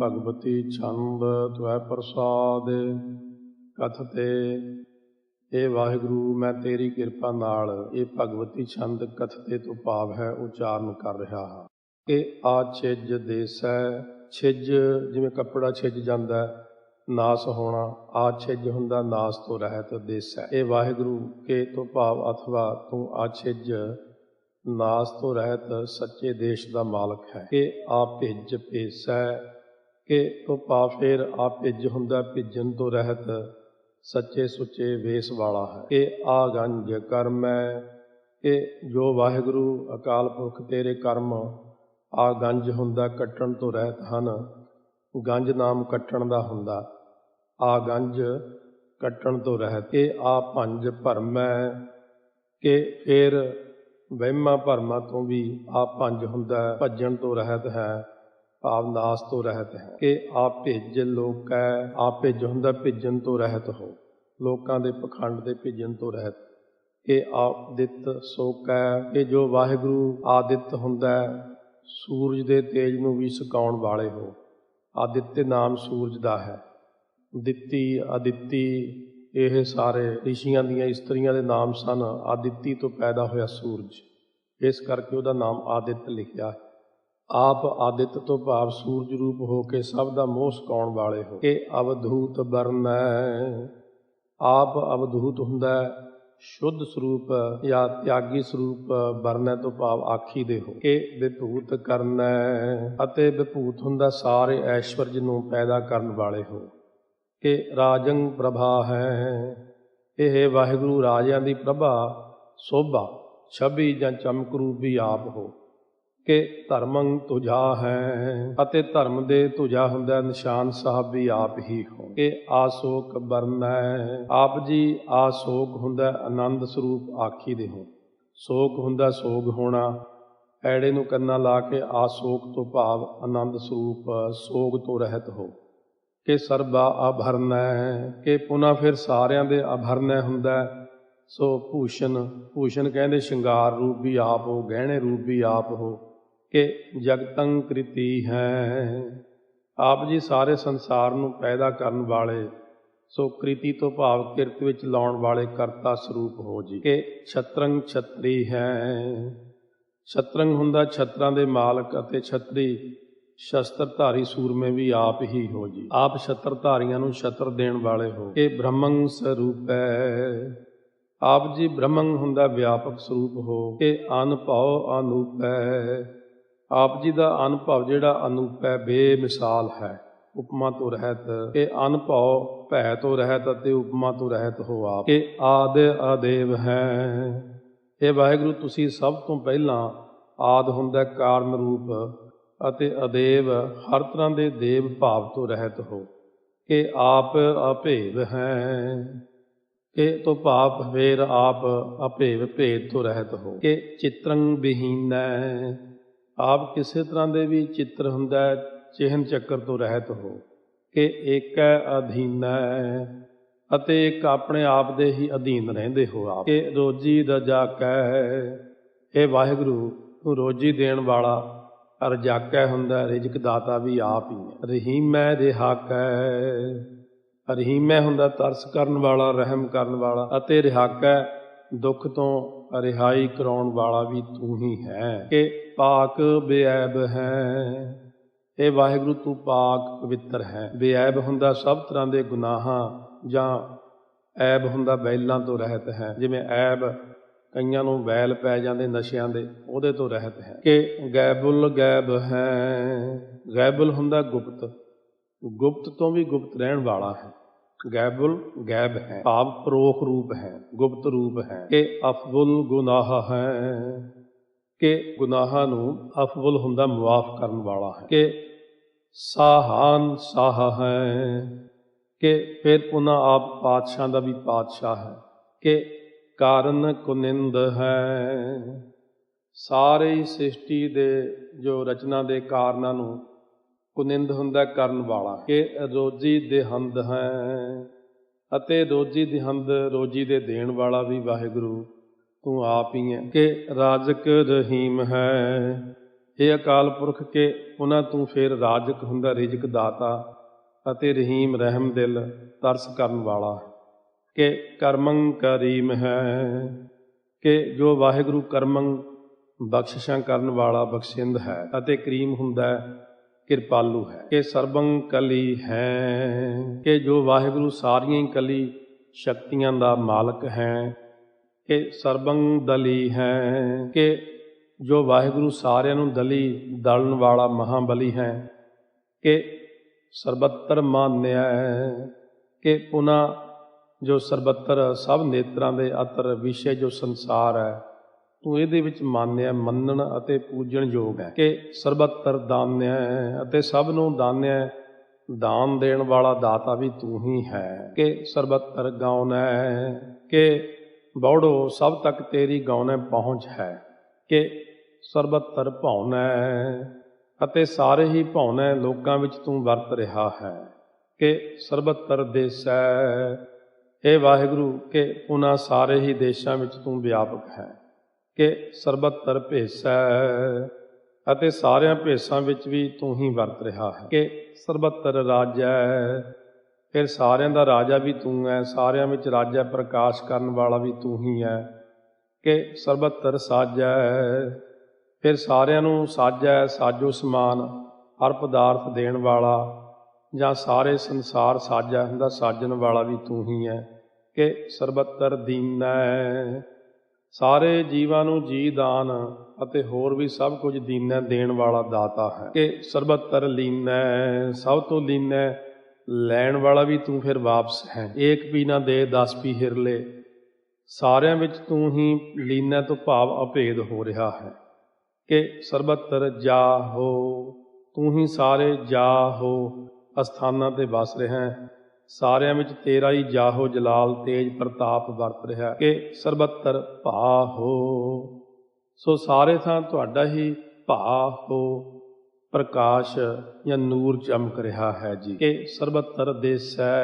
ਭਗਵਤੀ ਛੰਦ ਤੁਐ ਪ੍ਰਸਾਦ, ਕਥਤੇ। ਇਹ ਵਾਹਿਗੁਰੂ, ਮੈਂ ਤੇਰੀ ਕਿਰਪਾ ਨਾਲ ਇਹ ਭਗਵਤੀ ਛੰਦ ਕਥਤੇ ਤੋਂ ਭਾਵ ਹੈ, ਉਚਾਰਨ ਕਰ ਰਿਹਾ ਹਾਂ। ਕਿ ਆ ਛਿਜ ਦੇਸੈ, ਛਿਜ ਜਿਵੇਂ ਕੱਪੜਾ ਛਿਜ ਜਾਂਦਾ ਨਾਸ ਹੋਣਾ, ਆ ਛਿਜ ਹੁੰਦਾ, ਨਾਸ ਤੋਂ ਰਹਿਤ ਦੇਸੈ। ਇਹ ਵਾਹਿਗੁਰੂ, ਕੇ ਤੋਂ ਭਾਵ ਅਥਵਾ ਤੂੰ ਆ ਛਿਜ, ਨਾਸ ਤੋਂ ਰਹਿਤ ਸੱਚੇ ਦੇਸ਼ ਦਾ ਮਾਲਕ ਹੈ। ਕਿ ਆ ਭਿੱਜ ਭੇਸੈ ਕਿ ਤੋਂ ਪਾ ਫੇਰ ਆ ਭਿੱਜ ਹੁੰਦਾ, ਭਿੱਜਣ ਤੋਂ ਰਹਿਤ ਸੱਚੇ ਸੁੱਚੇ ਵੇਸ ਵਾਲਾ ਹੈ। ਕਿ ਆ ਗੰਜ ਕਰਮੈ ਕਿ ਜੋ ਵਾਹਿਗੁਰੂ ਅਕਾਲ ਪੁਰਖ ਤੇਰੇ ਕਰਮ ਆ ਗੰਜ ਹੁੰਦਾ, ਕੱਟਣ ਤੋਂ ਰਹਿਤ ਹਨ, ਗੰਜ ਨਾਮ ਕੱਟਣ ਦਾ ਹੁੰਦਾ। ਆ ਗੰਜ ਕੱਟਣ ਤੋਂ ਰਹਿਤ ਕਿ ਆ ਭੰਜ ਭਰਮੈ ਕਿ ਫਿਰ ਵਹਿਮਾਂ ਭਰਮਾਂ ਤੋਂ ਵੀ ਆ ਭੰਜ ਹੁੰਦਾ, ਭੱਜਣ ਤੋਂ ਰਹਿਤ ਹੈ। ਭਾਵ ਨਾਸ ਤੋਂ ਰਹਿਤ ਹੈ ਕਿ ਆਪ ਭਿੱਜ ਲੋਕੈ ਆਪ ਭਿੱਜ ਹੁੰਦਾ ਭਿੱਜਣ ਤੋਂ ਰਹਿਤ ਹੋ। ਲੋਕਾਂ ਦੇ ਪਖੰਡ ਦੇ ਭਿੱਜਣ ਤੋਂ ਰਹਿਤ। ਕਿ ਆਦਿਤ ਸੋਕੈ ਕਿ ਜੋ ਵਾਹਿਗੁਰੂ ਆਦਿਤ ਹੁੰਦਾ ਸੂਰਜ ਦੇ ਤੇਜ ਨੂੰ ਵੀ ਸੁਕਾਉਣ ਵਾਲੇ ਹੋ। ਆਦਿਤ ਨਾਮ ਸੂਰਜ ਦਾ ਹੈ। ਦਿੱਤੀ, ਅਦਿੱਤੀ, ਇਹ ਸਾਰੇ ਰਿਸ਼ੀਆਂ ਦੀਆਂ ਇਸਤਰੀਆਂ ਦੇ ਨਾਮ ਸਨ। ਆਦਿਤੀ ਤੋਂ ਪੈਦਾ ਹੋਇਆ ਸੂਰਜ। ਇਸ ਕਰਕੇ ਉਹਦਾ ਨਾਮ ਆਦਿਤ ਲਿਖਿਆ ਹੈ। ਆਪ ਆਦਿਤ ਤੋਂ ਭਾਵ ਸੂਰਜ ਰੂਪ ਹੋ ਕੇ ਸਭ ਦਾ ਮੋਹ ਸਕਾਉਣ ਵਾਲੇ ਹੋ। ਇਹ ਅਵਧੂਤ ਬਰਨੈ ਆਪ ਅਵਧੂਤ ਹੁੰਦਾ ਸ਼ੁੱਧ ਸਰੂਪ ਜਾਂ ਤਿਆਗੀ ਸਰੂਪ ਵਰਨੈ ਤੋਂ ਭਾਵ ਆਖੀ ਦੇ ਹੋ। ਕਿ ਵਿਭੂਤ ਕਰਨੈ ਅਤੇ ਵਿਭੂਤ ਹੁੰਦਾ ਸਾਰੇ ਐਸ਼ਵਰਜ ਨੂੰ ਪੈਦਾ ਕਰਨ ਵਾਲੇ ਹੋ। ਕਿ ਰਾਜੰ ਪ੍ਰਭਾ ਹੈ। ਇਹ ਵਾਹਿਗੁਰੂ ਰਾਜਿਆਂ ਦੀ ਪ੍ਰਭਾ, ਸੋਭਾ ਛਵੀ ਜਾਂ ਚਮਕ ਰੂਪ ਵੀ ਆਪ ਹੋ। ਕਿ ਧਰਮੰ ਤੁਝਾ ਹੈ ਅਤੇ ਧਰਮ ਦੇ ਤੁਝਾ ਹੁੰਦਾ ਨਿਸ਼ਾਨ ਸਾਹਿਬ ਵੀ ਆਪ ਹੀ ਹੋ। ਕਿ ਆਸੋਕ ਬਰਨੈ ਆਪ ਜੀ ਆਸੋਕ ਹੁੰਦਾ ਆਨੰਦ ਸਰੂਪ ਆਖੀ ਦੇ ਹੋ। ਸੋਕ ਹੁੰਦਾ ਸੋਗ ਹੋਣਾ, ਐੜੇ ਨੂੰ ਕੰਨਾਂ ਲਾ ਕੇ ਆਸੋਕ ਤੋਂ ਭਾਵ ਆਨੰਦ ਸਰੂਪ ਸੋਗ ਤੋਂ ਰਹਿਤ ਹੋ। ਕਿ ਸਰਬਾ ਆਭਰਨੈ ਕਿ ਪੁਨਾ ਫਿਰ ਸਾਰਿਆਂ ਦੇ ਆਭਰਨੈ ਹੁੰਦਾ, ਸੋ ਭੂਸ਼ਣ ਭੂਸ਼ਣ ਕਹਿੰਦੇ ਸ਼ਿੰਗਾਰ ਰੂਪ ਵੀ ਆਪ ਹੋ, ਗਹਿਣੇ ਰੂਪ ਵੀ ਆਪ ਹੋ। ਕਿ ਜਗਤੰ ਕ੍ਰਿਤੀ ਹੈ। ਆਪ ਜੀ ਸਾਰੇ ਸੰਸਾਰ ਨੂੰ ਪੈਦਾ ਕਰਨ ਵਾਲੇ, ਸੋ ਕ੍ਰਿਤੀ ਤੋਂ ਭਾਵ ਕਿਰਤ ਵਿੱਚ ਲਾਉਣ ਵਾਲੇ ਕਰਤਾ ਸਰੂਪ ਹੋ ਜੀ। ਕਿ ਛਤਰੰ ਛਤਰੀ ਹੈ। ਛਤਰੰ ਹੁੰਦਾ ਛਤਰਾਂ ਦੇ ਮਾਲਕ ਅਤੇ ਛਤਰੀ ਸ਼ਸਤਰਧਾਰੀ ਸੂਰਮੇ ਵੀ ਆਪ ਹੀ ਹੋ ਜੀ। ਆਪ ਛਤਰਧਾਰੀਆਂ ਨੂੰ ਛਤਰ ਦੇਣ ਵਾਲੇ ਹੋ। ਕਿ ਬ੍ਰਹਮੰ ਹੈ ਆਪ ਜੀ ਬ੍ਰਹਮੰ ਹੁੰਦਾ ਵਿਆਪਕ ਸਰੂਪ ਹੋ। ਕਿ ਅਨਭਉ ਹੈ ਆਪ ਜੀ ਦਾ ਅਨੁਭਵ ਜਿਹੜਾ ਅਨੂਪ ਹੈ, ਬੇਮਿਸਾਲ ਹੈ। ਉਪਮਾ ਤੋਂ ਰਹਿਤ, ਕਿ ਅਨਭਉ ਭੈ ਤੋਂ ਰਹਿਤ ਅਤੇ ਉਪਮਾ ਤੋਂ ਰਹਿਤ ਹੋ ਆਪ। ਕਿ ਆਦ ਆਦੇਵ ਹੈ। ਇਹ ਵਾਹਿਗੁਰੂ, ਤੁਸੀਂ ਸਭ ਤੋਂ ਪਹਿਲਾਂ ਆਦ ਹੁੰਦਾ ਕਾਰਨ ਰੂਪ ਅਤੇ ਅਦੇਵ, ਹਰ ਤਰ੍ਹਾਂ ਦੇ ਦੇਵ ਭਾਵ ਤੋਂ ਰਹਿਤ ਹੋ। ਕਿ ਆਪ ਅਭੇਵ ਹੈ। ਕਿ ਤੋਂ ਭਾਵ ਫੇਰ ਆਪ ਅਭੇਵ ਭੇਦ ਤੋਂ ਰਹਿਤ ਹੋ। ਕਿ ਚਿਤਰੰ ਬਿਹੀਨੈ ਆਪ ਕਿਸੇ ਤਰ੍ਹਾਂ ਦੇ ਵੀ ਚਿੱਤਰ ਹੁੰਦਾ ਚਿਹਨ ਚੱਕਰ ਤੋਂ ਰਹਿਤ ਹੋ ਕਿ ਅਧੀਨ ਅਧੀਨੈ ਅਤੇ ਇੱਕ ਆਪਣੇ ਆਪ ਦੇ ਹੀ ਅਧੀਨ ਰਹਿੰਦੇ ਹੋ ਆਪ। ਕਿ ਰੋਜੀ ਰਜਾਕੈ ਇਹ ਵਾਹਿਗੁਰੂ ਰੋਜੀ ਦੇਣ ਵਾਲਾ ਰਜਾਕੈ ਹੁੰਦਾ ਰਿਜਕ ਦਾਤਾ ਵੀ ਆਪ ਹੀ ਹੈ। ਰਹੀਮ ਹੈ ਰਹੀਮੈ ਰਿਹਾਕੈ ਰਹੀਮੈ ਹੁੰਦਾ ਤਰਸ ਕਰਨ ਵਾਲਾ, ਰਹਿਮ ਕਰਨ ਵਾਲਾ ਅਤੇ ਰਿਹਾਕੈ ਦੁੱਖ ਤੋਂ ਰਿਹਾਈ ਕਰਾਉਣ ਵਾਲਾ ਵੀ ਤੂੰ ਹੀ ਹੈ। ਕਿ ਪਾਕ ਬੇਅਬ ਹੈ। ਇਹ ਵਾਹਿਗੁਰੂ ਤੂੰ ਪਾਕ ਪਵਿੱਤਰ ਹੈ। ਬੇਅਬ ਹੁੰਦਾ ਸਭ ਤਰ੍ਹਾਂ ਦੇ ਗੁਨਾਹਾਂ ਜਾਂ ਐਬ ਹੁੰਦਾ ਬੈਲਾਂ ਤੋਂ ਰਹਿਤ ਹੈ। ਜਿਵੇਂ ਐਬ ਕਈਆਂ ਨੂੰ ਬੈਲ ਪੈ ਜਾਂਦੇ ਨਸ਼ਿਆਂ ਦੇ, ਉਹਦੇ ਤੋਂ ਰਹਿਤ ਹੈ। ਕਿ ਗੈਬੁਲ ਗੈਬ ਹੈ। ਗੈਬੁਲ ਹੁੰਦਾ ਗੁਪਤ। ਗੁਪਤ ਤੋਂ ਵੀ ਗੁਪਤ ਰਹਿਣ ਵਾਲਾ ਹੈ। ਗੈਬੁਲ ਗੈਬ ਹੈ। ਭਾਵ ਪਰੋਖ ਰੂਪ ਹੈ ਗੁਪਤ ਰੂਪ ਹੈ। ਕਿ ਅਫਬੁਲ ਗੁਨਾਹ ਹੈ। ਕਿ ਗੁਨਾਹਾਂ ਨੂੰ ਅਫਬੁਲ ਹੁੰਦਾ ਮੁਆਫ ਕਰਨ ਵਾਲਾ ਹੈ। ਕਿ ਸਾਹਾਨ ਸਾਹ ਹੈ। ਕਿ ਫਿਰ ਪੁਨਾ ਆਪ ਪਾਤਸ਼ਾਹ ਦਾ ਵੀ ਪਾਤਸ਼ਾਹ ਹੈ। ਕਿ ਕਾਰਨ ਕੁਨਿੰਦ ਹੈ। ਸਾਰੇ ਸ੍ਰਿਸ਼ਟੀ ਦੇ ਜੋ ਰਚਨਾ ਦੇ ਕਾਰਨਾਂ ਨੂੰ ਕੁਨਿੰਦ ਹੁੰਦਾ ਕਰਨ ਵਾਲਾ, ਕਿ ਰੋਜੀ ਦੇਹੰਦ ਹੈ। ਅਤੇ ਰੋਜੀ ਦੇਹੰਦ ਰੋਜੀ ਦੇ ਦੇਣ ਵਾਲਾ ਵੀ ਵਾਹਿਗੁਰੂ, ਤੂੰ ਆਪ ਹੀ ਹੈ ਕਿ ਰਾਜਕ ਰਹੀਮ ਹੈ। ਇਹ ਅਕਾਲ ਪੁਰਖ ਕੇ ਉਹਨਾਂ ਤੂੰ ਫੇਰ ਰਾਜਕ ਹੁੰਦਾ ਰਿਜਕ ਦਾਤਾ ਅਤੇ ਰਹੀਮ ਰਹਿਮ ਦਿਲ ਤਰਸ ਕਰਨ ਵਾਲਾ, ਕਿ ਕਰਮੰ ਕਰੀਮ ਹੈ। ਕਿ ਜੋ ਵਾਹਿਗੁਰੂ ਕਰਮੰ ਬਖਸ਼ਿਸ਼ਾਂ ਕਰਨ ਵਾਲਾ ਬਖਸ਼ਿੰਦ ਹੈ ਅਤੇ ਕਰੀਮ ਹੁੰਦਾ ਹੈ ਕਿਰਪਾਲੂ ਹੈ। ਕਿ ਸਰਬੰ ਕਲੀ ਹੈ। ਕਿ ਜੋ ਵਾਹਿਗੁਰੂ ਸਾਰੀਆਂ ਹੀ ਕਲੀ ਸ਼ਕਤੀਆਂ ਦਾ ਮਾਲਕ ਹੈ। ਕਿ ਸਰਬੰ ਦਲੀ ਹੈ। ਕਿ ਜੋ ਵਾਹਿਗੁਰੂ ਸਾਰਿਆਂ ਨੂੰ ਦਲੀ ਦਲਣ ਵਾਲਾ ਮਹਾਬਲੀ ਹੈ। ਕਿ ਸਰਬੱਤਰ ਮਾਨਿਆ ਹੈ। ਕਿ ਉਹਨਾਂ ਜੋ ਸਰਬੱਤਰ ਸਭ ਨੇਤਰਾਂ ਦੇ ਅਤਰ ਵਿਸ਼ੇ ਜੋ ਸੰਸਾਰ ਹੈ। ਤੂੰ ਇਹਦੇ ਵਿੱਚ ਮਾਨਿਆ, ਮੰਨਣ ਅਤੇ ਪੂਜਣ ਯੋਗ ਹੈ ਕਿ ਸਰਬੱਤਰ ਦਾਨਿਆ ਅਤੇ ਸਭ ਨੂੰ ਦਾਨਿਆ ਦਾਨ ਦੇਣ ਵਾਲਾ ਦਾਤਾ ਵੀ ਤੂੰ ਹੀ ਹੈ ਕਿ ਸਰਬੱਤਰ ਗਾਉਨ ਹੈ। ਕਿ ਬੌੜੋ, ਸਭ ਤੱਕ ਤੇਰੀ ਗਾਉਨੇ ਪਹੁੰਚ ਹੈ ਕਿ ਸਰਬੱਤਰ ਭਉਨੈ ਅਤੇ ਸਾਰੇ ਹੀ ਭਉਨੈ ਲੋਕਾਂ ਵਿੱਚ ਤੂੰ ਵਰਤ ਰਿਹਾ ਹੈ ਕਿ ਸਰਬੱਤਰ ਦੇਸੈ ਇਹ ਵਾਹਿਗੁਰੂ, ਕਿ ਉਹਨਾਂ ਸਾਰੇ ਹੀ ਦੇਸ਼ਾਂ ਵਿੱਚ ਤੂੰ ਵਿਆਪਕ ਹੈ। ਕਿ ਸਰਬੱਤਰ ਭੇਸੈ। ਅਤੇ ਸਾਰਿਆਂ ਭੇਸਾਂ ਵਿੱਚ ਵੀ ਤੂੰ ਹੀ ਵਰਤ ਰਿਹਾ ਹੈ ਕਿ ਸਰਬੱਤਰ ਰਾਜੈ। ਫਿਰ ਸਾਰਿਆਂ ਦਾ ਰਾਜਾ ਵੀ ਤੂੰ ਹੈ, ਸਾਰਿਆਂ ਵਿੱਚ ਰਾਜਾ ਪ੍ਰਕਾਸ਼ ਕਰਨ ਵਾਲਾ ਵੀ ਤੂੰ ਹੀ ਹੈ ਕਿ ਸਰਬੱਤਰ ਸਾਜੈ। ਫਿਰ ਸਾਰਿਆਂ ਨੂੰ ਸਾਜੈ, ਸਾਜੋ ਸਮਾਨ, ਹਰ ਪਦਾਰਥ ਦੇਣ ਵਾਲਾ ਜਾਂ ਸਾਰੇ ਸੰਸਾਰ ਸਾਜਾ ਹੁੰਦਾ, ਸਾਜਣ ਵਾਲਾ ਵੀ ਤੂੰ ਹੀ ਹੈ ਕਿ ਸਰਬੱਤਰ ਦੀਨੈ। ਸਾਰੇ ਜੀਵਾਂ ਨੂੰ ਜੀ ਦਾਨ ਅਤੇ ਹੋਰ ਵੀ ਸਭ ਕੁਝ ਦੀਨੈ ਦੇਣ ਵਾਲਾ ਦਾਤਾ ਹੈ। ਕਿ ਸਰਬੱਤਰ ਲੀਨੈ, ਸਭ ਤੋਂ ਲੀਨੈ, ਲੈਣ ਵਾਲਾ ਵੀ ਤੂੰ ਫਿਰ ਵਾਪਸ ਹੈ। ਏਕ ਵੀ ਨਾ ਦੇ 10 ਵੀ ਹਿਰਲੇ। ਸਾਰਿਆਂ ਵਿੱਚ ਤੂੰ ਹੀ ਲੀਨੈ ਤੋਂ ਭਾਵ ਅਭੇਦ ਹੋ ਰਿਹਾ ਹੈ। ਕਿ ਸਰਬੱਤਰ ਜਾ ਹੋ, ਤੂੰ ਹੀ ਸਾਰੇ ਜਾ ਹੋ ਅਸਥਾਨਾਂ ਤੇ ਵਸ ਰਿਹਾ ਹੈ। ਸਾਰਿਆਂ ਵਿੱਚ ਤੇਰਾ ਹੀ ਜਾਹੋ ਜਲਾਲ ਤੇਜ ਪ੍ਰਤਾਪ ਵਰਤ ਰਿਹਾ ਕਿ ਸਰਬੱਤਰ ਭਾ ਹੋ ਸੋ ਸਾਰੇ ਥਾਂ ਤੁਹਾਡਾ ਹੀ ਭਾ ਹੋ ਪ੍ਰਕਾਸ਼ ਜਾਂ ਨੂਰ ਚਮਕ ਰਿਹਾ ਹੈ ਜੀ। ਕਿ ਸਰਬੱਤਰ ਦੇਸੈ।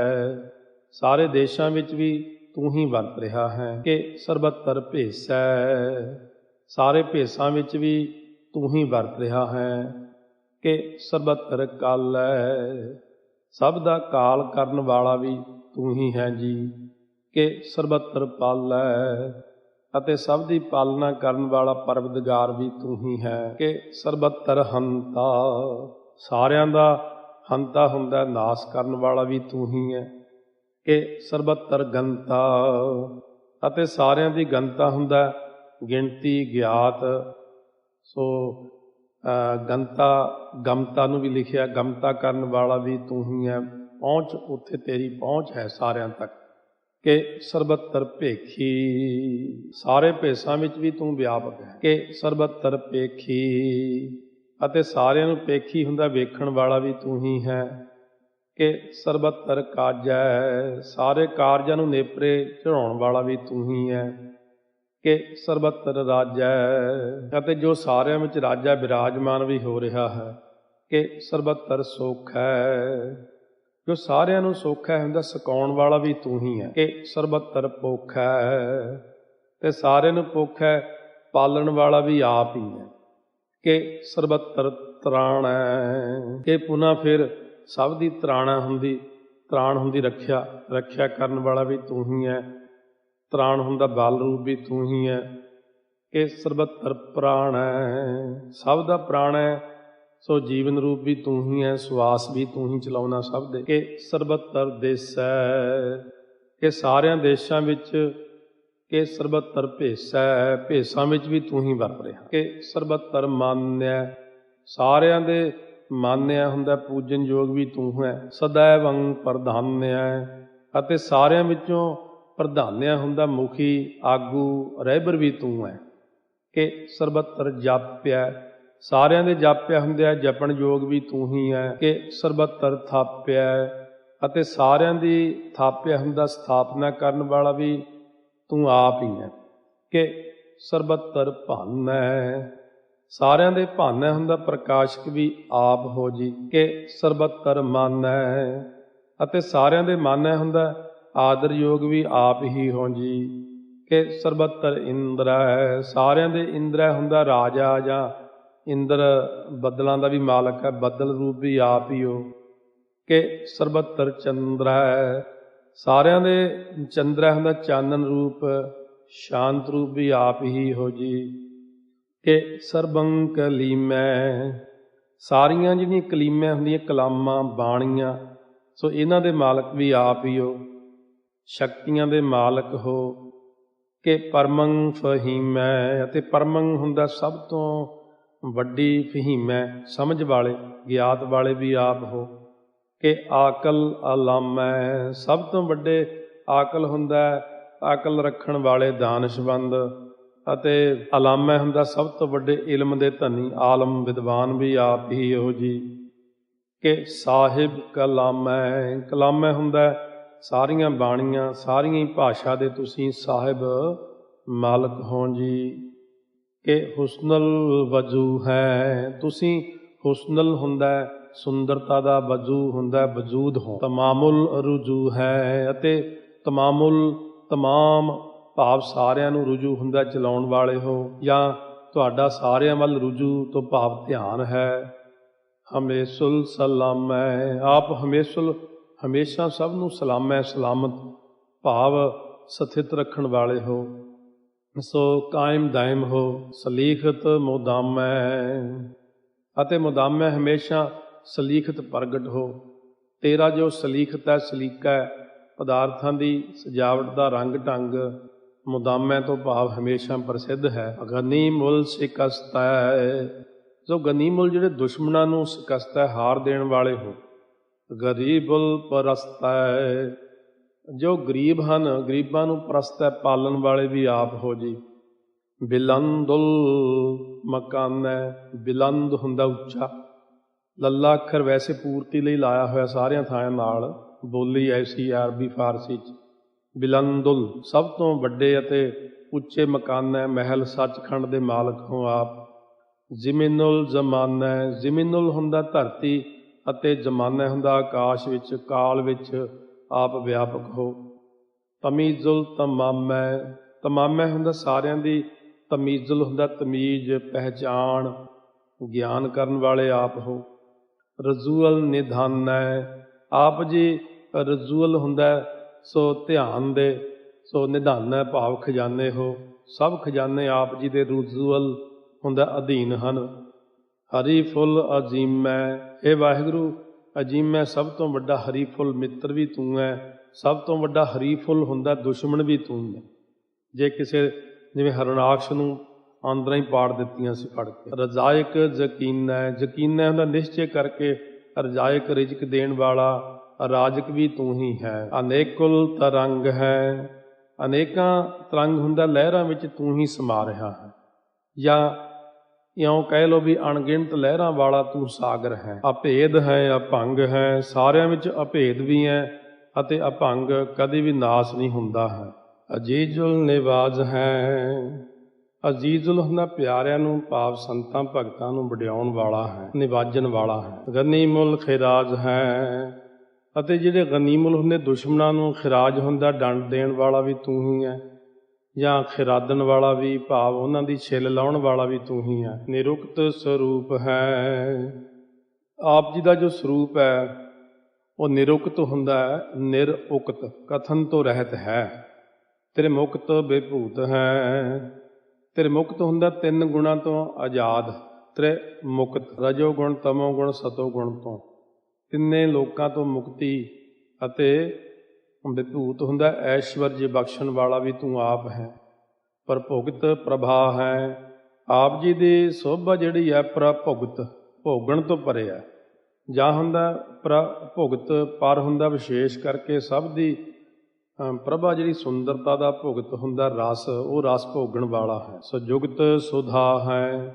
ਸਾਰੇ ਦੇਸ਼ਾਂ ਵਿੱਚ ਵੀ ਤੂੰ ਹੀ ਵਰਤ ਰਿਹਾ ਹੈ। ਕਿ ਸਰਬੱਤਰ ਭੇਸੈ। ਸਾਰੇ ਭੇਸਾਂ ਵਿੱਚ ਵੀ ਤੂੰ ਹੀ ਵਰਤ ਰਿਹਾ ਹੈ। ਕਿ ਸਰਬੱਤਰ ਕਾਲੈ। ਸਭ ਦਾ ਕਾਲ ਕਰਨ ਵਾਲਾ ਵੀ ਤੂੰ ਹੀ ਹੈ ਜੀ, ਕਿ ਸਰਬੱਤਰ ਪਾਲੈ ਅਤੇ ਸਭ ਦੀ ਪਾਲਣਾ ਕਰਨ ਵਾਲਾ ਪਰਵਦਗਾਰ ਵੀ ਤੂੰ ਹੀ ਹੈ, ਕਿ ਸਰਬੱਤਰ ਹੰਤਾ। ਸਾਰਿਆਂ ਦਾ ਹੰਤਾ ਹੁੰਦਾ, ਨਾਸ ਕਰਨ ਵਾਲਾ ਵੀ ਤੂੰ ਹੀ ਹੈ, ਕਿ ਸਰਬੱਤਰ ਗੰਤਾ। ਅਤੇ ਸਾਰਿਆਂ ਦੀ ਗੰਤਾ ਹੁੰਦਾ, ਗਿਣਤੀ ਗਿਆਤ। ਸੋ ਗੰਤਾ, ਗਮਤਾ ਨੂੰ ਵੀ ਲਿਖਿਆ, ਗਮਤਾ ਕਰਨ ਵਾਲਾ ਵੀ ਤੂੰ ਹੀ ਹੈ, ਪਹੁੰਚ ਉੱਥੇ ਤੇਰੀ ਪਹੁੰਚ ਹੈ ਸਾਰਿਆਂ ਤੱਕ ਕਿ ਸਰਬੱਤਰ ਭੇਖੀ। ਸਾਰੇ ਭੇਸਾਂ ਵਿੱਚ ਵੀ ਤੂੰ ਵਿਆਪਕ ਹੈ ਕਿ ਸਰਬੱਤਰ ਭੇਖੀ ਅਤੇ ਸਾਰਿਆਂ ਨੂੰ ਭੇਖੀ ਹੁੰਦਾ ਵੇਖਣ ਵਾਲਾ ਵੀ ਤੂੰ ਹੀ ਹੈ ਕਿ ਸਰਬੱਤਰ ਕਾਜੈ ਸਾਰੇ ਕਾਰਜਾਂ ਨੂੰ ਨੇਪਰੇ ਚੜਾਉਣ ਵਾਲਾ ਵੀ ਤੂੰ ਹੀ ਹੈ। ਕਿ ਸਰਬੱਤਰ ਹੈ ਅਤੇ ਜੋ ਸਾਰਿਆਂ ਵਿੱਚ ਰਾਜਾ ਬਿਰਾਜਮਾਨ ਵੀ ਹੋ ਰਿਹਾ ਹੈ, ਕਿ ਸਰਬੱਤਰ ਸੁਖ। ਹੈ ਜੋ ਸਾਰਿਆਂ ਨੂੰ ਸੁਖ ਹੈ ਹੁੰਦਾ, ਸਕਾਉਣ ਵਾਲਾ ਵੀ ਤੂੰ ਹੀ ਹੈ, ਕਿ ਸਰਬੱਤਰ ਭੁੱਖ ਹੈ ਤੇ ਸਾਰਿਆਂ ਨੂੰ ਭੁੱਖ ਹੈ ਪਾਲਣ ਵਾਲਾ ਵੀ ਆਪ ਹੀ ਹੈ, ਕਿ ਸਰਬੱਤਰ ਤਰਾਣ। ਹੈ ਕਿ ਪੁਨਾ ਫਿਰ ਸਭ ਦੀ ਤਰਾਣਾ ਹੁੰਦੀ, ਤਰਾਣ ਹੁੰਦੀ ਰੱਖਿਆ ਰੱਖਿਆ ਕਰਨ ਵਾਲਾ ਵੀ ਤੂੰ ਹੀ ਹੈ ਤਰਾਣ ਹੁੰਦਾ ਬਲ ਰੂਪ ਵੀ ਤੂੰ ਹੀ ਹੈ ਕਿ ਸਰਬੱਤਰ ਪ੍ਰਾਣ ਹੈ ਸਭ ਦਾ ਪ੍ਰਾਣ ਹੈ ਸੋ ਜੀਵਨ ਰੂਪ ਵੀ ਤੂੰ ਹੀ ਹੈ ਸਵਾਸ ਵੀ ਤੂੰ ਹੀ ਚਲਾਉਣਾ ਸਭ ਦੇ। ਕਿ ਸਰਬੱਤਰ ਦੇਸੈ, ਕਿ ਸਾਰਿਆਂ ਦੇਸ਼ਾਂ ਵਿੱਚ ਕਿ ਸਰਬੱਤਰ ਭੇਸੈ, ਭੇਸਾਂ ਵਿੱਚ ਵੀ ਤੂੰ ਹੀ ਵਰਤ ਰਿਹਾ। ਕਿ ਸਰਬੱਤਰ ਮਾਨਿਆ, ਸਾਰਿਆਂ ਦੇ ਮਾਨਿਆ ਹੁੰਦਾ ਪੂਜਨ ਯੋਗ ਵੀ ਤੂੰ ਹੈ ਸदैवੰ ਪ੍ਰਧਾਨਿਆ। ਅਤੇ ਸਾਰਿਆਂ ਵਿੱਚੋਂ ਪ੍ਰਧਾਨਿਆ ਹੁੰਦਾ ਮੁਖੀ ਆਗੂ ਰਹਿਬਰ ਵੀ ਤੂੰ ਹੈ ਕਿ ਸਰਬੱਤਰ ਜਾਪਿਆ, ਸਾਰਿਆਂ ਦੇ ਜਾਪਿਆ ਹੁੰਦਿਆ ਜਪਣ ਯੋਗ ਵੀ ਤੂੰ ਹੀ ਹੈ ਕਿ ਸਰਬੱਤਰ ਥਾਪਿਆ ਅਤੇ ਸਾਰਿਆਂ ਦੀ ਥਾਪਿਆ ਹੁੰਦਾ ਸਥਾਪਨਾ ਕਰਨ ਵਾਲਾ ਵੀ ਤੂੰ ਆਪ ਹੀ ਹੈ ਕਿ ਸਰਬੱਤਰ ਭੰਨ ਹੈ। ਸਾਰਿਆਂ ਦੇ ਭੰਨ ਹੁੰਦਾ ਪ੍ਰਕਾਸ਼ਕ ਵੀ ਆਪ ਹੋ ਜੀ ਕਿ ਸਰਬੱਤਰ ਮਨ ਹੈ ਅਤੇ ਸਾਰਿਆਂ ਦੇ ਮਨ ਹੈ ਹੁੰਦਾ ਆਦਰ ਯੋਗ ਵੀ ਆਪ ਹੀ ਹੋ ਜੀ, ਕਿ ਸਰਬੱਤਰ ਇੰਦਰਾ ਹੈ ਸਾਰਿਆਂ ਦੇ ਇੰਦਰਾ ਹੁੰਦਾ ਰਾਜਾ ਜਾਂ ਇੰਦਰ ਬੱਦਲਾਂ ਦਾ ਵੀ ਮਾਲਕ ਹੈ, ਬੱਦਲ ਰੂਪ ਵੀ ਆਪ ਹੀ ਹੋ, ਕਿ ਸਰਬੱਤਰ ਚੰਦਰ ਹੈ ਸਾਰਿਆਂ ਦੇ ਚੰਦਰਾ ਹੁੰਦਾ ਚਾਨਣ ਰੂਪ, ਸ਼ਾਂਤ ਰੂਪ ਵੀ ਆਪ ਹੀ ਹੋ ਜੀ, ਕਿ ਸਰਬੰ ਕਲੀਮੈ ਸਾਰੀਆਂ ਜਿਹੜੀਆਂ ਕਲੀਮੈ ਹੁੰਦੀਆਂ, ਕਲਾਮਾਂ, ਬਾਣੀਆਂ, ਸੋ ਇਹਨਾਂ ਦੇ ਮਾਲਕ ਵੀ ਆਪ ਹੀ ਹੋ। ਸ਼ਕਤੀਆਂ ਦੇ ਮਾਲਕ ਹੋ, ਕਿ ਪਰਮੰ ਫਹੀਮੈ, ਅਤੇ ਪਰਮੰ ਹੁੰਦਾ ਸਭ ਤੋਂ ਵੱਡੀ ਫਹੀਮੈ, ਸਮਝ ਵਾਲੇ, ਗਿਆਤ ਵਾਲੇ ਵੀ ਆਪ ਹੋ, ਕਿ ਆਕਲ ਅਲਾਮੈ, ਸਭ ਤੋਂ ਵੱਡੇ ਆਕਲ ਹੁੰਦਾ ਆਕਲ ਰੱਖਣ ਵਾਲੇ ਦਾਨਸ਼ਵੰਦ, ਅਤੇ ਅਲਾਮੈ ਹੁੰਦਾ ਸਭ ਤੋਂ ਵੱਡੇ ਇਲਮ ਦੇ ਧਨੀ, ਆਲਮ ਵਿਦਵਾਨ ਵੀ ਆਪ ਹੀ ਇਹੋ ਜੀ, ਕਿ ਸਾਹਿਬ ਕਲਾਮੈ ਕਲਾਮੈ ਹੁੰਦਾ ਸਾਰੀਆਂ ਬਾਣੀਆਂ, ਸਾਰੀਆਂ ਹੀ ਭਾਸ਼ਾ ਦੇ ਤੁਸੀਂ ਸਾਹਿਬ ਮਾਲਕ ਹੋ ਜੀ। ਕਿ ਹੁਸਨਲ ਵਜੂ ਹੈ। ਤੁਸੀਂ ਹੁਸਨਲ ਹੁੰਦਾ ਸੁੰਦਰਤਾ ਦਾ ਵਜੂ ਹੁੰਦਾ ਵਜੂਦ ਹੋ। ਤਮਾਮੁਲ ਰੁਜੂ ਹੈ ਅਤੇ ਤਮਾਮੁਲ ਤਮਾਮ ਭਾਵ ਸਾਰਿਆਂ ਨੂੰ ਰੁਜੂ ਹੁੰਦਾ ਚਲਾਉਣ ਵਾਲੇ ਹੋ। ਜਾਂ ਤੁਹਾਡਾ ਸਾਰਿਆਂ ਵੱਲ ਰੁਜੂ ਤੋਂ ਭਾਵ ਧਿਆਨ ਹੈ। ਹਮੇਸ਼ੁਲ ਹੈ ਆਪ ਹਮੇਸ਼ੁਲ ਹਮੇਸ਼ਾ ਸਭ ਨੂੰ ਸਲਾਮ ਹੈ ਸਲਾਮਤ ਭਾਵ ਸਥਿਤ ਰੱਖਣ ਵਾਲੇ ਹੋ। ਸੋ ਕਾਇਮ ਦਾਇਮ ਹੋ, ਸਲੀਖਤ ਮੁਦਾਮੈ। ਅਤੇ ਮੁਦਾਮੈ ਹਮੇਸ਼ਾ ਸਲੀਖਤ ਪ੍ਰਗਟ ਹੋ। ਤੇਰਾ ਜੋ ਸਲੀਖਤ ਹੈ, ਸਲੀਕਾ ਹੈ ਪਦਾਰਥਾਂ ਦੀ ਸਜਾਵਟ ਦਾ ਰੰਗ ਢੰਗ, ਮੁਦਾਮੈ ਤੋਂ ਭਾਵ ਹਮੇਸ਼ਾ ਪ੍ਰਸਿੱਧ ਹੈ। ਗਨੀ ਮੁਲ ਸਿਕਸਤੈ। ਜੋ ਗਨੀ ਮੁਲ ਜਿਹੜੇ ਦੁਸ਼ਮਣਾਂ ਨੂੰ ਸਿਕਸਤੈ, ਹਾਰ ਦੇਣ ਵਾਲੇ ਹੋ। ਗਰੀਬੁਲ ਪਰਸਤੈ। ਜੋ ਗਰੀਬ ਹਨ, ਗਰੀਬਾਂ ਨੂੰ ਪਰਸਤੈ ਪਾਲਣ ਵਾਲੇ ਵੀ ਆਪ ਹੋ ਜੀ। ਬਿਲੰਦੁਲ ਮਕਾਨੈ, ਬਿਲੰਦ ਹੁੰਦਾ ਉੱਚਾ। ਲੱਲਾ ਅੱਖਰ ਵੈਸੇ ਪੂਰਤੀ ਲਈ ਲਾਇਆ ਹੋਇਆ ਸਾਰਿਆਂ ਥਾਂ ਨਾਲ, ਬੋਲੀ ਐਸੀ, ਅਰਬੀ, ਫਾਰਸੀ ਚ। ਬਿਲੰਦੁਲ ਸਭ ਤੋਂ ਵੱਡੇ ਅਤੇ ਉੱਚੇ ਮਕਾਨੈ, ਮਹਿਲ, ਸੱਚਖੰਡ ਦੇ ਮਾਲਕ ਹੋ ਆਪ। ਜ਼ਮੀਨੁਲ ਜ਼ਮਾਨੈ, ਜ਼ਮੀਨੁਲ ਹੁੰਦਾ ਧਰਤੀ ਅਤੇ ਜ਼ਮਾਨਾ ਹੁੰਦਾ ਆਕਾਸ਼ ਵਿੱਚ, ਕਾਲ ਵਿੱਚ ਆਪ ਵਿਆਪਕ ਹੋ। ਤਮੀਜ਼ੁਲ ਤਮਾਮੈ ਤਮਾਮੈ ਹੁੰਦਾ ਸਾਰਿਆਂ ਦੀ, ਤਮੀਜ਼ੁਲ ਹੁੰਦਾ ਤਮੀਜ਼ ਪਹਿਚਾਨ ਗਿਆਨ ਕਰਨ ਵਾਲੇ ਆਪ ਹੋ। ਰਜ਼ੂਅਲ ਨਿਧਾਨੈ, ਆਪ ਜੀ ਰਜ਼ੂਅਲ ਹੁੰਦਾ, ਸੋ ਧਿਆਨ ਦੇ, ਸੋ ਨਿਧਾਨੈ ਭਾਵ ਖਜ਼ਾਨੇ ਹੋ। ਸਭ ਖਜ਼ਾਨੇ ਆਪ ਜੀ ਦੇ ਰਜ਼ੂਅਲ ਹੁੰਦਾ ਅਧੀਨ ਹਨ। ਹਰੀ ਫੁੱਲ ਅਜੀਮੈ, ਇਹ ਵਾਹਿਗੁਰੂ, ਅਜੀਮੈ ਸਭ ਤੋਂ ਵੱਡਾ ਹਰੀ ਫੁੱਲ ਮਿੱਤਰ ਵੀ ਤੂੰ ਹੈ, ਸਭ ਤੋਂ ਵੱਡਾ ਹਰੀ ਫੁੱਲ ਹੁੰਦਾ ਦੁਸ਼ਮਣ ਵੀ ਤੂੰ ਹੈ। ਜੇ ਕਿਸੇ ਜਿਵੇਂ ਹਰਨਾਕਸ਼ ਨੂੰ ਅੰਦਰਾਂ ਹੀ ਪਾੜ ਦਿੱਤੀਆਂ ਸੀ ਫੜ ਕੇ, ਰਜ਼ਾਇਕ ਯਕੀਨੈ ਯਕੀਨੈ ਹੁੰਦਾ ਨਿਸ਼ਚੈ ਕਰਕੇ ਰਜ਼ਾਇਕ ਰਿਜ਼ਕ ਦੇਣ ਵਾਲਾ ਰਾਜਕ ਵੀ ਤੂੰ ਹੀ ਹੈ। ਅਨੇਕੁਲ ਤਰੰਗ ਹੈ, ਅਨੇਕਾਂ ਤਰੰਗ ਹੁੰਦਾ ਲਹਿਰਾਂ ਵਿੱਚ ਤੂੰ ਹੀ ਸਮਾ ਰਿਹਾ ਹੈ। ਜਾਂ ਇਉਂ ਕਹਿ ਲੋ ਵੀ ਅਣਗਿਣਤ ਲਹਿਰਾਂ ਵਾਲਾ ਤੂੰ ਸਾਗਰ ਹੈ। ਅਭੇਦ ਹੈ, ਅਭੰਗ ਹੈ, ਸਾਰਿਆਂ ਵਿੱਚ ਅਭੇਦ ਵੀ ਹੈ ਅਤੇ ਅਭੰਗ ਕਦੇ ਵੀ ਨਾਸ ਨਹੀਂ ਹੁੰਦਾ ਹੈ। ਅਜੀਜ਼ੁਲ ਨਿਵਾਜ਼ ਹੈ। ਅਜ਼ੀਜ਼ੁਲ ਹੁੰਦਾ ਪਿਆਰਿਆਂ ਨੂੰ ਭਾਵ ਸੰਤਾਂ, ਭਗਤਾਂ ਨੂੰ ਵਡਿਆਉਣ ਵਾਲਾ ਹੈ, ਨਿਵਾਜਣ ਵਾਲਾ ਹੈ। ਗਨੀਮੁਲ ਖਿਰਾਜ ਹੈ ਅਤੇ ਜਿਹੜੇ ਗਨੀਮੁਲ ਹੁੰਦੇ, ਦੁਸ਼ਮਣਾਂ ਨੂੰ ਖਿਰਾਜ ਹੁੰਦਾ, ਡੰਡ ਦੇਣ ਵਾਲਾ ਵੀ ਤੂੰ ਹੀ ਹੈ। ਜਾਂ ਖਿਰਾਦਣ ਵਾਲਾ ਵੀ ਭਾਵ, ਉਹਨਾਂ ਦੀ ਛਿੱਲ ਲਾਉਣ ਵਾਲਾ ਵੀ ਤੂੰ ਹੀ ਹੈ। ਨਿਰੁਕਤ ਸਰੂਪ ਹੈ। ਆਪ ਜੀ ਦਾ ਜੋ ਸਰੂਪ ਹੈ, ਉਹ ਨਿਰੁਕਤ ਹੁੰਦਾ ਹੈ, ਨਿਰਉਕਤ। ਕਥਨ ਤੋਂ ਰਹਿਤ ਹੈ। ਤੇਰੇ ਮੁਕਤ ਬੇਭੂਤ ਹੈ। ਤੇਰੇ ਮੁਕਤ ਹੁੰਦਾ ਤਿੰਨ ਗੁਣਾਂ ਤੋਂ ਆਜ਼ਾਦ ਤੇਰੇ ਮੁਕਤ ਰਜੋ ਗੁਣ, ਤਮੋ ਗੁਣ, ਸਤੋ ਗੁਣ ਤੋਂ। ਤਿੰਨੇ ਲੋਕਾਂ ਤੋਂ ਮੁਕਤੀ ਅਤੇ ਵਿਭੂਤ ਹੁੰਦਾ ਐਸ਼ਵਰਜ ਬਖਸ਼ਣ ਵਾਲਾ ਵੀ ਤੂੰ ਆਪ ਹੈ। ਪਰ ਭੁਗਤ ਪ੍ਰਭਾ ਹੈ। ਆਪ ਜੀ ਦੀ ਸੋਭਾ ਜਿਹੜੀ ਹੈ ਪ੍ਰਭੁਗਤ ਭੋਗਣ ਤੋਂ ਪਰੇ ਹੈ। ਜਾਂ ਹੁੰਦਾ ਪ੍ਰ ਭੁਗਤ, ਪਰ ਹੁੰਦਾ ਵਿਸ਼ੇਸ਼ ਕਰਕੇ ਸਭ ਦੀ ਪ੍ਰਭਾ ਜਿਹੜੀ ਸੁੰਦਰਤਾ ਦਾ ਭੁਗਤ ਹੁੰਦਾ ਰਸ, ਉਹ ਰਸ ਭੋਗਣ ਵਾਲਾ ਹੈ। ਸੋ ਜੁਗਤ ਸੁਧਾ ਹੈ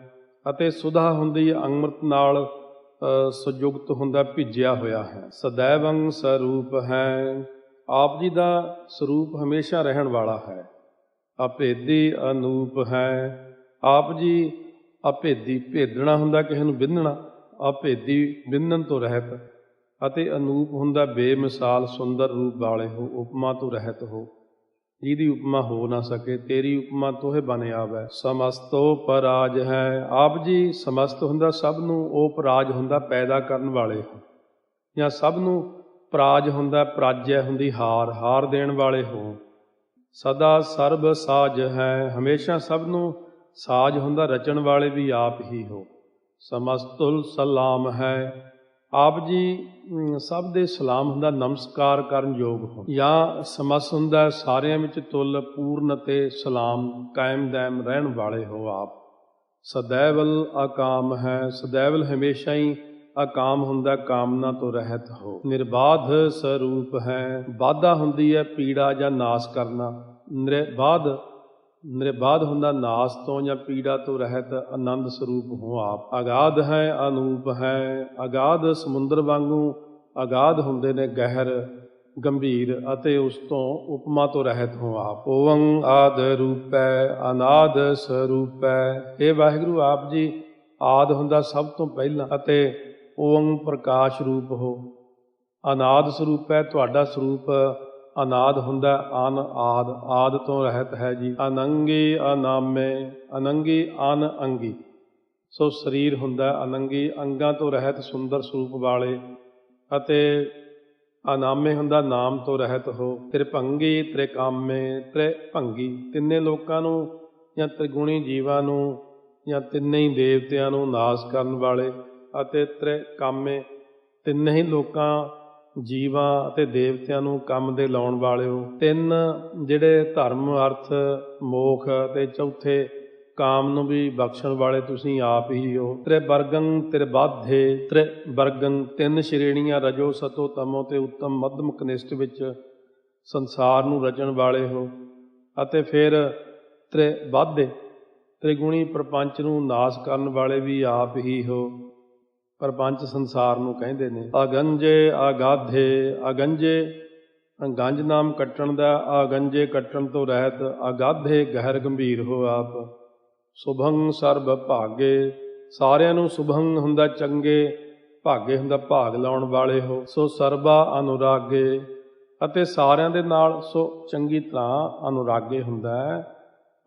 ਅਤੇ ਸੁਧਾ ਹੁੰਦੀ ਅੰਮ੍ਰਿਤ ਨਾਲ ਸੁਜੁਗਤ ਹੁੰਦਾ, ਭਿੱਜਿਆ ਹੋਇਆ ਹੈ। ਸदैवੰ ਸਰੂਪ ਹੈ। ਆਪ ਜੀ ਦਾ ਸਰੂਪ ਹਮੇਸ਼ਾ ਰਹਿਣ ਵਾਲਾ ਹੈ। ਅਭੇਦੀ ਅਨੂਪ ਹੈ। ਆਪ ਜੀ ਅਭੇਦੀ ਭੇਦਣਾ ਹੁੰਦਾ ਕਿਸੇ ਨੂੰ ਬਿੰਨਣਾ, ਅਭੇਦੀ ਬਿੰਨਣ ਤੋਂ ਰਹਿਤ ਅਤੇ ਅਨੂਪ ਹੁੰਦਾ ਬੇਮਿਸਾਲ ਸੁੰਦਰ ਰੂਪ ਵਾਲੇ ਹੋ, ਉਪਮਾ ਤੋਂ ਰਹਿਤ ਹੋ। ਜਿਹਦੀ ਉਪਮਾ ਹੋ ਨਾ ਸਕੇ, ਤੇਰੀ ਉਪਮਾ ਤੋਹੇ ਬਨ ਆਵੈ। ਸਮਸਤੋ ਪਰਾਜ ਹੈ। ਆਪ ਜੀ ਸਮਸਤ ਹੁੰਦਾ ਸਭ ਨੂੰ, ਉਹ ਪਰਾਜ ਹੁੰਦਾ ਪੈਦਾ ਕਰਨ ਵਾਲੇ ਹੋ। ਜਾਂ ਸਭ ਨੂੰ ਪ੍ਰਾਜ ਹੁੰਦਾ, ਪ੍ਰਾਜੈ ਹੁੰਦੀ ਹਾਰ ਹਾਰ ਦੇਣ ਵਾਲੇ ਹੋ। ਸਦਾ ਸਰਬ ਸਾਜ ਹੈ, ਹਮੇਸ਼ਾ ਸਭ ਨੂੰ ਸਾਜ ਹੁੰਦਾ, ਰਚਣ ਵਾਲੇ ਵੀ ਆਪ ਹੀ ਹੋ। ਸਮਸਤੁਲ ਸਲਾਮ ਹੈ। ਆਪ ਜੀ ਸਭ ਦੇ ਸਲਾਮ ਹੁੰਦਾ, ਨਮਸਕਾਰ ਕਰਨ ਯੋਗ ਹੋ। ਜਾਂ ਸਮਸ ਹੁੰਦਾ, ਸਾਰਿਆਂ ਵਿੱਚ ਤੁਲ ਪੂਰਨ ਤੇ ਸਲਾਮ ਕਾਇਮ ਦائم ਰਹਿਣ ਵਾਲੇ ਹੋ ਆਪ। ਸਦੈਵਲ ਆਕਾਮ ਹੈ, ਸਦੈਵਲ ਹਮੇਸ਼ਾ ਹੀ ਆਕਾਮ ਹੁੰਦਾ ਕਾਮਨਾ ਤੋਂ ਰਹਿਤ ਹੋ। ਨਿਰਬਾਧ ਸਰੂਪ ਹੈ। ਬਾਧਾ ਹੁੰਦੀ ਹੈ ਪੀੜਾ ਜਾਂ ਨਾਸ ਕਰਨਾ। ਨਿਰਬਾਧ ਨਿਰਬਾਧ ਹੁੰਦਾ ਨਾਸ ਤੋਂ ਜਾਂ ਪੀੜਾ ਤੋਂ ਰਹਿਤ ਆਨੰਦ ਸਰੂਪ ਹੋ ਆਪ। ਅਗਾਧ ਹੈ, ਅਨੂਪ ਹੈ। ਅਗਾਧ ਸਮੁੰਦਰ ਵਾਂਗੂ ਅਗਾਧ ਹੁੰਦੇ ਨੇ ਗਹਿਰ, ਗੰਭੀਰ ਅਤੇ ਉਸ ਤੋਂ ਉਪਮਾ ਤੋਂ ਰਹਿਤ ਹੋ ਆਪ। ਓਵੰ ਆਦ ਰੂਪੈ, ਅਨਾਦ ਸਰੂਪੈ। ਇਹ ਵਾਹਿਗੁਰੂ, ਆਪ ਜੀ, ਆਦ ਹੁੰਦਾ ਸਭ ਤੋਂ ਪਹਿਲਾਂ ਅਤੇ ਓਮ ਪ੍ਰਕਾਸ਼ ਰੂਪ ਹੋ। ਅਨਾਦ ਸਰੂਪ ਹੈ ਤੁਹਾਡਾ ਸਰੂਪ, ਅਨਾਦ ਹੁੰਦਾ ਅਨ ਆਦ ਆਦ ਤੋਂ ਰਹਿਤ ਹੈ ਜੀ। ਅਨੰਗੀ ਅਨਾਮੇ, ਅਨੰਗੀ ਅਨ ਅੰਗੀ। ਸੋ ਸਰੀਰ ਹੁੰਦਾ ਅਨੰਗੀ ਅੰਗਾਂ ਤੋਂ ਰਹਿਤ ਸੁੰਦਰ ਸਰੂਪ ਵਾਲੇ ਅਤੇ ਅਨਾਮੇ ਹੁੰਦਾ ਨਾਮ ਤੋਂ ਰਹਿਤ ਹੋ। ਤ੍ਰਿਭੰਗੀ, ਤ੍ਰਿਕਾਮੇ, ਤ੍ਰਿਭੰਗੀ ਤਿੰਨੇ ਲੋਕਾਂ ਨੂੰ ਜਾਂ ਤ੍ਰਿਗੁਣੀ ਜੀਵਾਂ ਨੂੰ ਜਾਂ ਤਿੰਨੇ ਹੀ ਦੇਵਤਿਆਂ ਨੂੰ ਨਾਸ ਕਰਨ ਵਾਲੇ ਅਤੇ ਤ੍ਰਿਕਾਮੇ ਤਿੰਨ ਹੀ ਲੋਕਾਂ, ਜੀਵਾਂ ਅਤੇ ਦੇਵਤਿਆਂ ਨੂੰ ਕੰਮ ਦੇ ਲਾਉਣ ਵਾਲਿਓ। ਤਿੰਨ ਜਿਹੜੇ ਧਰਮ, ਅਰਥ, ਮੋਖ ਤੇ ਚੌਥੇ ਕਾਮ ਨੂੰ ਵੀ ਬਖਸ਼ਣ ਵਾਲੇ ਤੁਸੀਂ ਆਪ ਹੀ ਹੋ। ਤ੍ਰੇ ਵਰਗੰ ਤ੍ਰਿਬਾਧੇ ਤ੍ਰੇ ਵਰਗੰ ਤਿੰਨ ਸ਼੍ਰੇਣੀਆਂ ਰਜੋ ਸਤੋ ਤਮੋ ਤੇ ਉੱਤਮ ਮੱਧਮ ਕਨਿਸ਼ਟ ਵਿੱਚ ਸੰਸਾਰ ਨੂੰ ਰਚਣ ਵਾਲੇ ਹੋ। ਅਤੇ ਫਿਰ ਤ੍ਰੇ ਬਾਧੇ, ਤ੍ਰਿਗੁਣੀ ਪ੍ਰਪੰਚ ਨੂੰ ਨਾਸ ਕਰਨ ਵਾਲੇ ਵੀ ਆਪ ਹੀ ਹੋ। ਪ੍ਰਪੰਚ ਸੰਸਾਰ ਨੂੰ ਕਹਿੰਦੇ ਨੇ, ਅਗੰਜੇ ਆਗਾਧੇ, ਅਗੰਜੇ ਗੰਜ ਨਾਮ ਕੱਟਣ ਦਾ, ਅਗੰਜੇ ਕੱਟਣ ਤੋਂ ਰਹਿਤ ਅਗਾਧੇ ਗਹਿਰ ਗੰਭੀਰ ਹੋ ਆਪ। ਸੁਭੰ ਸਰਬ ਭਾਗੇ, ਸਾਰਿਆਂ ਨੂੰ ਸੁਭੰ ਹੁੰਦਾ ਚੰਗੇ, ਭਾਗੇ ਹੁੰਦਾ ਭਾਗ ਲਾਉਣ ਵਾਲੇ ਹੋ। ਸੋ ਸਰਬਾ ਅਨੁਰਾਗੇ ਅਤੇ ਸਾਰਿਆਂ ਦੇ ਨਾਲ ਸੋ ਚੰਗੀ ਤਰ੍ਹਾਂ ਅਨੁਰਾਗੇ ਹੁੰਦਾ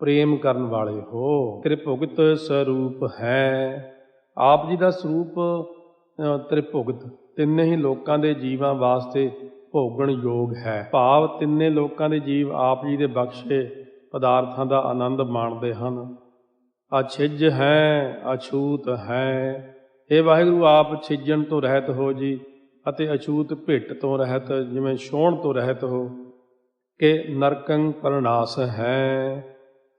ਪ੍ਰੇਮ ਕਰਨ ਵਾਲੇ ਹੋ। ਤ੍ਰਿਭੁਗਤ ਸਰੂਪ ਹੈ। ਆਪ ਜੀ ਦਾ ਸਰੂਪ ਤ੍ਰਿਭੁਗਤ। ਤਿੰਨੇ ਹੀ ਲੋਕਾਂ ਦੇ ਜੀਵਾਂ ਵਾਸਤੇ ਭੋਗਣ ਯੋਗ ਹੈ। ਭਾਵ ਤਿੰਨੇ ਲੋਕਾਂ ਦੇ ਜੀਵ ਆਪ ਜੀ ਦੇ ਬਖਸ਼ੇ ਪਦਾਰਥਾਂ ਦਾ ਆਨੰਦ ਮਾਣਦੇ ਹਨ। ਅਛਿਜ ਹੈ, ਅਛੂਤ ਹੈ। ਇਹ ਵਾਹਿਗੁਰੂ, ਆਪ ਛਿਜਣ ਤੋਂ ਰਹਿਤ ਹੋ ਜੀ ਅਤੇ ਅਛੂਤ ਭਿੱਟ ਤੋਂ ਰਹਿਤ, ਜਿਵੇਂ ਛੋਣ ਤੋਂ ਰਹਿਤ ਹੋ, ਕਿ ਨਰਕੰ ਪਰਨਾਸ ਹੈ।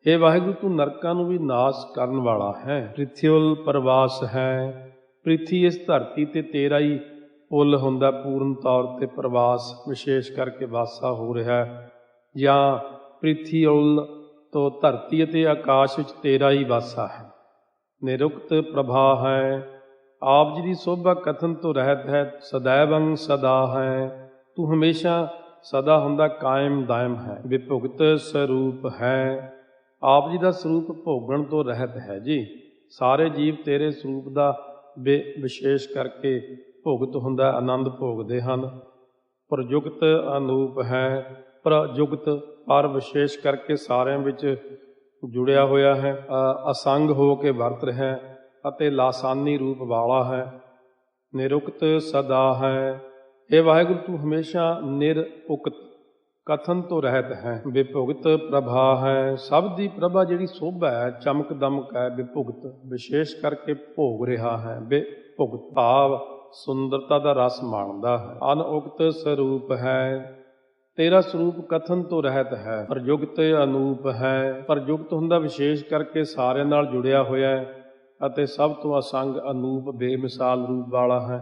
ਇਹ ਵਾਹਿਗੁਰੂ, ਤੂੰ ਨਰਕਾਂ ਨੂੰ ਵੀ ਨਾਸ ਕਰਨ ਵਾਲਾ ਹੈ। ਪ੍ਰਿਥਿਉਲ ਪ੍ਰਵਾਸ ਹੈ। ਪ੍ਰਿਥੀ, ਇਸ ਧਰਤੀ ਤੇ ਤੇਰਾ ਹੀ ਪੁੱਲ ਹੁੰਦਾ ਪੂਰਨ ਤੌਰ ਤੇ ਪ੍ਰਵਾਸ ਵਿਸ਼ੇਸ਼ ਕਰਕੇ ਵਾਸਾ ਹੋ ਰਿਹਾ ਜਾਂ ਪ੍ਰਿਥੀ ਪ੍ਰਿਥਿਉਲ ਤੋਂ ਧਰਤੀ ਅਤੇ ਆਕਾਸ਼ ਵਿੱਚ ਤੇਰਾ ਹੀ ਵਾਸਾ ਹੈ। ਨਿਰੁਕਤ ਪ੍ਰਭਾ ਹੈ। ਆਪ ਜੀ ਦੀ ਸੋਭਾ ਕਥਨ ਤੋਂ ਰਹਿਤ ਹੈ। ਸदैवੰ ਸਦਾ ਹੈ। ਤੂੰ ਹਮੇਸ਼ਾ ਸਦਾ ਹੁੰਦਾ ਕਾਇਮ ਦਾਇਮ ਹੈ। ਵਿਭੁਗਤ ਸਰੂਪ ਹੈ। ਆਪ ਜੀ ਦਾ ਸਰੂਪ ਭੋਗਣ ਤੋਂ ਰਹਿਤ ਹੈ ਜੀ। ਸਾਰੇ ਜੀਵ ਤੇਰੇ ਸਰੂਪ ਦਾ ਵਿ- ਵਿਸ਼ੇਸ਼ ਕਰਕੇ ਭੁਗਤ ਹੁੰਦਾ, ਆਨੰਦ ਭੋਗਦੇ ਹਨ। ਪ੍ਰਯੁਕਤ ਅਨੂਪ ਹੈ। ਪ੍ਰਯੁਕਤ ਪਰ ਵਿਸ਼ੇਸ਼ ਕਰਕੇ ਸਾਰਿਆਂ ਵਿੱਚ ਜੁੜਿਆ ਹੋਇਆ ਹੈ। ਅਸੰਗ ਹੋ ਕੇ ਵਰਤ ਰਿਹਾ ਹੈ ਅਤੇ ਲਾਸਾਨੀ ਰੂਪ ਵਾਲਾ ਹੈ। ਨਿਰੁਕਤ ਸਦਾ ਹੈ। ਇਹ ਵਾਹਿਗੁਰੂ, ਤੂੰ ਹਮੇਸ਼ਾ ਨਿਰਉਕਤ ਕਥਨ ਤੋਂ ਰਹਿਤ ਹੈ, ਵਿਭੁਗਤ ਪ੍ਰਭਾ ਹੈ। ਸਭ ਦੀ ਪ੍ਰਭਾ ਜਿਹੜੀ ਸੋਭਾ ਹੈ, ਚਮਕ ਦਮਕ ਹੈ, ਵਿਭੁਗਤ। ਵਿਸ਼ੇਸ਼ ਕਰਕੇ ਭੋਗ ਰਿਹਾ ਹੈ ਵਿਭੁਗਤ ਭਾਵ ਸੁੰਦਰਤਾ ਦਾ ਰਸ ਮਾਣਦਾ ਹੈ। ਅਨਉਕਤ ਸਰੂਪ ਹੈ। ਤੇਰਾ ਸਰੂਪ ਕਥਨ ਤੋਂ ਰਹਿਤ ਹੈ। ਪ੍ਰਯੁਕਤ ਅਨੂਪ ਹੈ। ਪ੍ਰਯੁਕਤ ਹੁੰਦਾ ਵਿਸ਼ੇਸ਼ ਕਰਕੇ ਸਾਰਿਆਂ ਨਾਲ ਜੁੜਿਆ ਹੋਇਆ ਹੈ ਅਤੇ ਸਭ ਤੋਂ ਅਸੰਗ ਅਨੂਪ ਬੇਮਿਸਾਲ ਰੂਪ ਵਾਲਾ ਹੈ।